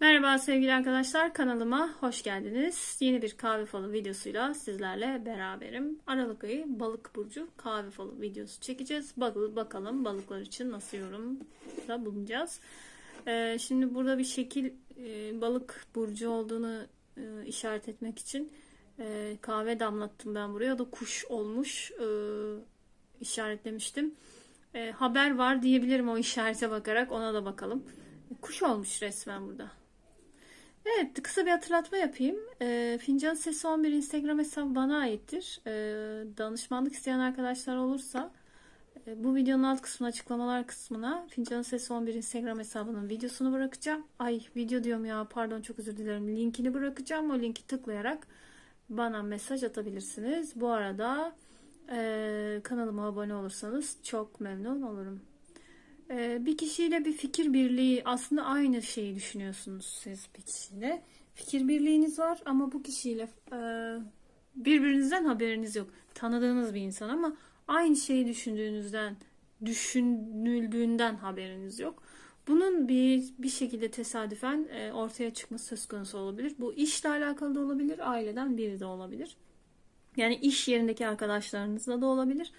Merhaba sevgili arkadaşlar kanalıma hoş geldiniz. Yeni bir kahve falı videosuyla sizlerle beraberim. Aralık ayı balık burcu kahve falı videosu çekeceğiz. Bak bakalım balıklar için nasıl yorumda bulunacağız. Ee, şimdi burada bir şekil e, balık burcu olduğunu e, işaret etmek için e, kahve damlattım ben buraya. Da kuş olmuş işaretlemiştim. Haber var diyebilirim o işarete bakarak ona da bakalım. Kuş olmuş resmen burada. Evet, kısa bir hatırlatma yapayım. E, Fincan Sesi 11 Instagram hesabı bana aittir. E, danışmanlık isteyen arkadaşlar olursa e, bu videonun alt kısmına, açıklamalar kısmına Fincan Sesi 11 Instagram hesabının videosunu bırakacağım. Ay video diyorum ya pardon çok özür dilerim. Linkini bırakacağım. O linki tıklayarak bana mesaj atabilirsiniz. Bu arada e, kanalıma abone olursanız çok memnun olurum. Ee, bir kişiyle bir fikir birliği aslında aynı şeyi düşünüyorsunuz siz bir kişiyle. Fikir birliğiniz var ama bu kişiyle e, birbirinizden haberiniz yok. Tanıdığınız bir insan ama aynı şeyi düşündüğünüzden, düşünüldüğünden haberiniz yok. Bunun bir bir şekilde tesadüfen e, ortaya çıkması söz konusu olabilir. Bu işle alakalı da olabilir, aileden biri de olabilir. Yani iş yerindeki arkadaşlarınızla da olabilir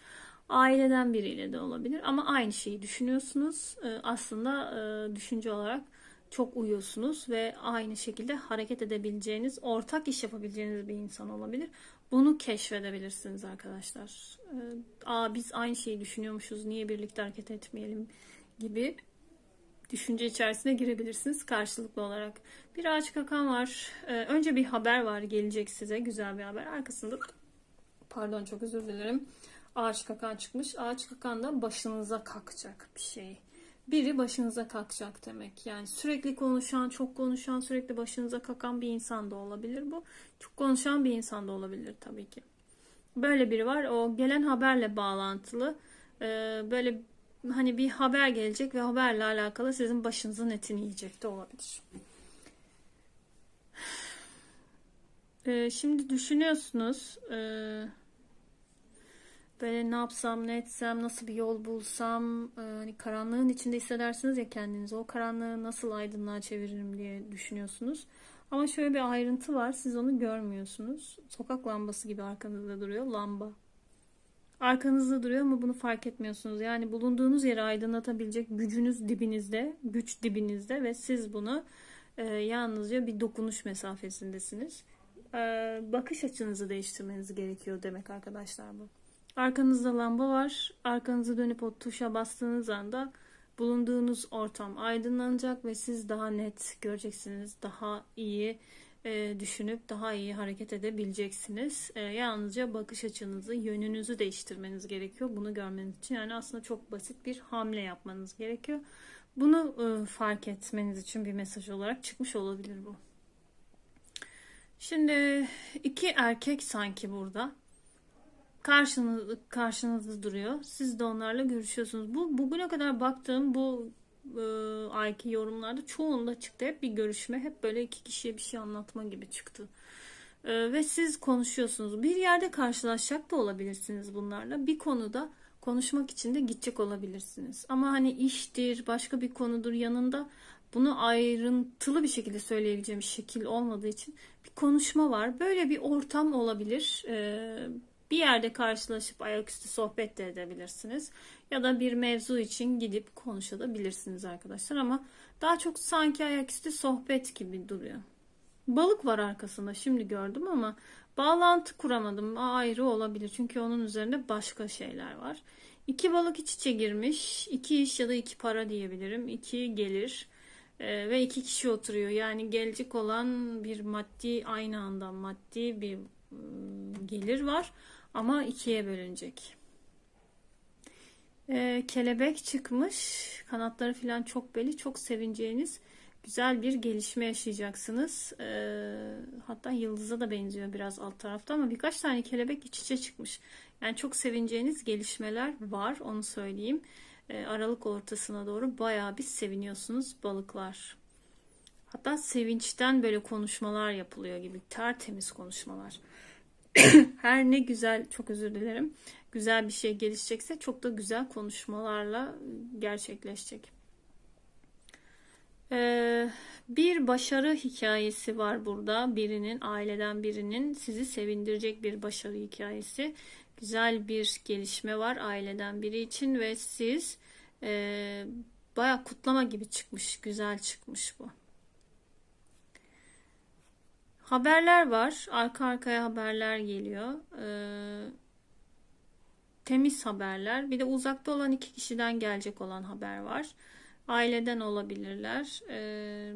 aileden biriyle de olabilir ama aynı şeyi düşünüyorsunuz. Ee, aslında e, düşünce olarak çok uyuyorsunuz ve aynı şekilde hareket edebileceğiniz, ortak iş yapabileceğiniz bir insan olabilir. Bunu keşfedebilirsiniz arkadaşlar. Ee, Aa biz aynı şeyi düşünüyormuşuz, niye birlikte hareket etmeyelim gibi düşünce içerisine girebilirsiniz karşılıklı olarak. Bir ağaç kakan var. Ee, önce bir haber var gelecek size. Güzel bir haber. Arkasında pardon çok özür dilerim ağaç kakan çıkmış. Ağaç kakan da başınıza kalkacak bir şey. Biri başınıza kalkacak demek. Yani sürekli konuşan, çok konuşan, sürekli başınıza kakan bir insan da olabilir bu. Çok konuşan bir insan da olabilir tabii ki. Böyle biri var. O gelen haberle bağlantılı. Ee, böyle hani bir haber gelecek ve haberle alakalı sizin başınızın etini yiyecek de olabilir. Ee, şimdi düşünüyorsunuz. Ee, böyle ne yapsam ne etsem nasıl bir yol bulsam e, hani karanlığın içinde hissedersiniz ya kendinizi o karanlığı nasıl aydınlığa çeviririm diye düşünüyorsunuz. Ama şöyle bir ayrıntı var siz onu görmüyorsunuz. Sokak lambası gibi arkanızda duruyor lamba. Arkanızda duruyor ama bunu fark etmiyorsunuz. Yani bulunduğunuz yeri aydınlatabilecek gücünüz dibinizde, güç dibinizde ve siz bunu e, yalnızca bir dokunuş mesafesindesiniz. E, bakış açınızı değiştirmeniz gerekiyor demek arkadaşlar bu. Arkanızda lamba var. Arkanızı dönüp o tuşa bastığınız anda bulunduğunuz ortam aydınlanacak ve siz daha net göreceksiniz. Daha iyi e, düşünüp daha iyi hareket edebileceksiniz. E, yalnızca bakış açınızı, yönünüzü değiştirmeniz gerekiyor. Bunu görmeniz için yani aslında çok basit bir hamle yapmanız gerekiyor. Bunu e, fark etmeniz için bir mesaj olarak çıkmış olabilir bu. Şimdi iki erkek sanki burada karşınız, karşınızda duruyor. Siz de onlarla görüşüyorsunuz. Bu bugüne kadar baktığım bu e, ayki yorumlarda çoğunda çıktı. Hep bir görüşme, hep böyle iki kişiye bir şey anlatma gibi çıktı. E, ve siz konuşuyorsunuz. Bir yerde karşılaşacak da olabilirsiniz bunlarla. Bir konuda konuşmak için de gidecek olabilirsiniz. Ama hani iştir, başka bir konudur yanında bunu ayrıntılı bir şekilde söyleyebileceğim şekil olmadığı için bir konuşma var. Böyle bir ortam olabilir. Ee, bir yerde karşılaşıp ayaküstü sohbet de edebilirsiniz. Ya da bir mevzu için gidip konuşabilirsiniz arkadaşlar ama daha çok sanki ayaküstü sohbet gibi duruyor. Balık var arkasında şimdi gördüm ama bağlantı kuramadım. Ayrı olabilir çünkü onun üzerinde başka şeyler var. İki balık iç içe girmiş. iki iş ya da iki para diyebilirim. İki gelir ee, ve iki kişi oturuyor. Yani gelecek olan bir maddi aynı anda maddi bir ıı, gelir var ama ikiye bölünecek. Ee, kelebek çıkmış. Kanatları falan çok belli. Çok sevineceğiniz güzel bir gelişme yaşayacaksınız. Ee, hatta yıldıza da benziyor biraz alt tarafta ama birkaç tane kelebek iç içe çıkmış. Yani çok sevineceğiniz gelişmeler var onu söyleyeyim. Ee, Aralık ortasına doğru bayağı bir seviniyorsunuz balıklar. Hatta sevinçten böyle konuşmalar yapılıyor gibi tertemiz konuşmalar. her ne güzel çok özür dilerim güzel bir şey gelişecekse çok da güzel konuşmalarla gerçekleşecek. Ee, Bir başarı hikayesi var burada. Birinin, aileden birinin sizi sevindirecek bir başarı hikayesi. Güzel bir gelişme var aileden biri için ve siz e, baya kutlama gibi çıkmış. Güzel çıkmış bu. Haberler var. Arka arkaya haberler geliyor. Ee, temiz haberler. Bir de uzakta olan iki kişiden gelecek olan haber var. Aileden olabilirler. Ee,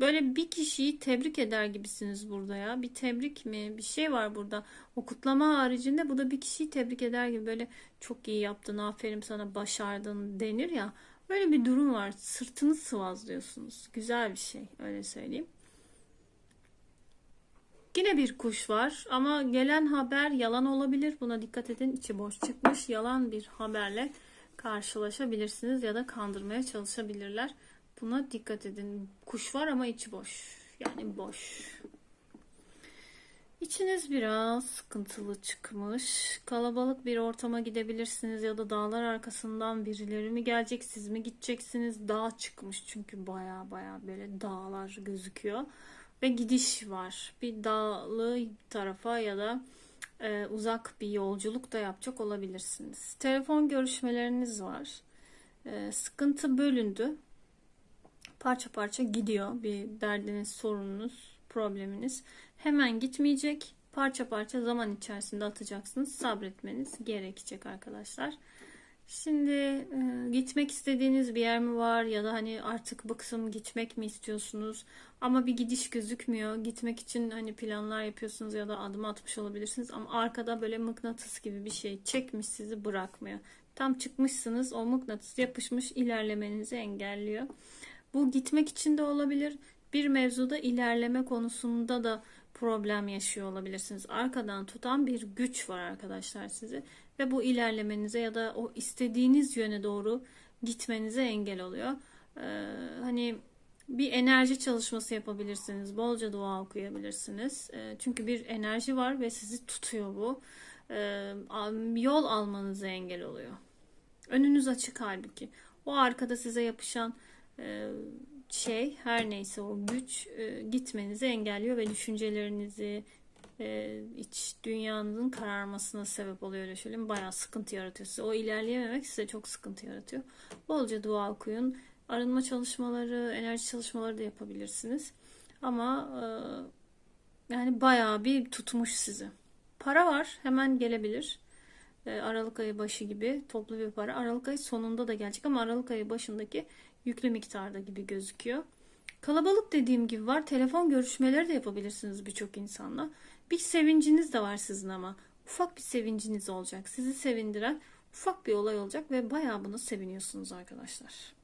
böyle bir kişiyi tebrik eder gibisiniz burada ya. Bir tebrik mi? Bir şey var burada. O kutlama haricinde bu da bir kişiyi tebrik eder gibi böyle çok iyi yaptın, aferin sana, başardın denir ya. Böyle bir durum var. Sırtını sıvazlıyorsunuz. Güzel bir şey. Öyle söyleyeyim. Yine bir kuş var ama gelen haber yalan olabilir. Buna dikkat edin. İçi boş çıkmış. Yalan bir haberle karşılaşabilirsiniz ya da kandırmaya çalışabilirler. Buna dikkat edin. Kuş var ama içi boş. Yani boş. İçiniz biraz sıkıntılı çıkmış. Kalabalık bir ortama gidebilirsiniz ya da dağlar arkasından birileri mi gelecek, siz mi gideceksiniz? Dağ çıkmış çünkü baya baya böyle dağlar gözüküyor ve gidiş var. Bir dağlı tarafa ya da e, uzak bir yolculuk da yapacak olabilirsiniz. Telefon görüşmeleriniz var. E, sıkıntı bölündü. Parça parça gidiyor. Bir derdiniz, sorununuz, probleminiz hemen gitmeyecek. Parça parça zaman içerisinde atacaksınız. Sabretmeniz gerekecek arkadaşlar. Şimdi e, gitmek istediğiniz bir yer mi var ya da hani artık bıksım gitmek mi istiyorsunuz ama bir gidiş gözükmüyor. Gitmek için hani planlar yapıyorsunuz ya da adım atmış olabilirsiniz ama arkada böyle mıknatıs gibi bir şey çekmiş sizi bırakmıyor. Tam çıkmışsınız o mıknatıs yapışmış ilerlemenizi engelliyor. Bu gitmek için de olabilir. Bir mevzuda ilerleme konusunda da problem yaşıyor olabilirsiniz. Arkadan tutan bir güç var arkadaşlar sizi ve bu ilerlemenize ya da o istediğiniz yöne doğru gitmenize engel oluyor. Ee, hani bir enerji çalışması yapabilirsiniz. Bolca dua okuyabilirsiniz. Ee, çünkü bir enerji var ve sizi tutuyor bu. Ee, yol almanıza engel oluyor. Önünüz açık halbuki. O arkada size yapışan e, şey her neyse o güç e, gitmenizi engelliyor ve düşüncelerinizi e, iç dünyanın kararmasına sebep oluyor söyleyeyim. Bayağı sıkıntı yaratıyor size. O ilerleyememek size çok sıkıntı yaratıyor. Bolca dua okuyun. Arınma çalışmaları, enerji çalışmaları da yapabilirsiniz. Ama e, yani bayağı bir tutmuş sizi. Para var hemen gelebilir. E, Aralık ayı başı gibi toplu bir para. Aralık ayı sonunda da gelecek ama Aralık ayı başındaki yüklü miktarda gibi gözüküyor. Kalabalık dediğim gibi var. Telefon görüşmeleri de yapabilirsiniz birçok insanla. Bir sevinciniz de var sizin ama. Ufak bir sevinciniz olacak. Sizi sevindiren ufak bir olay olacak ve bayağı bunu seviniyorsunuz arkadaşlar.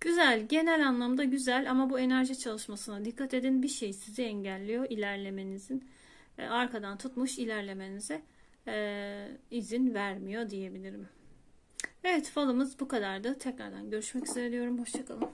Güzel, genel anlamda güzel ama bu enerji çalışmasına dikkat edin. Bir şey sizi engelliyor ilerlemenizin. E, arkadan tutmuş ilerlemenize e, izin vermiyor diyebilirim. Evet falımız bu kadardı. Tekrardan görüşmek üzere diyorum. Hoşçakalın.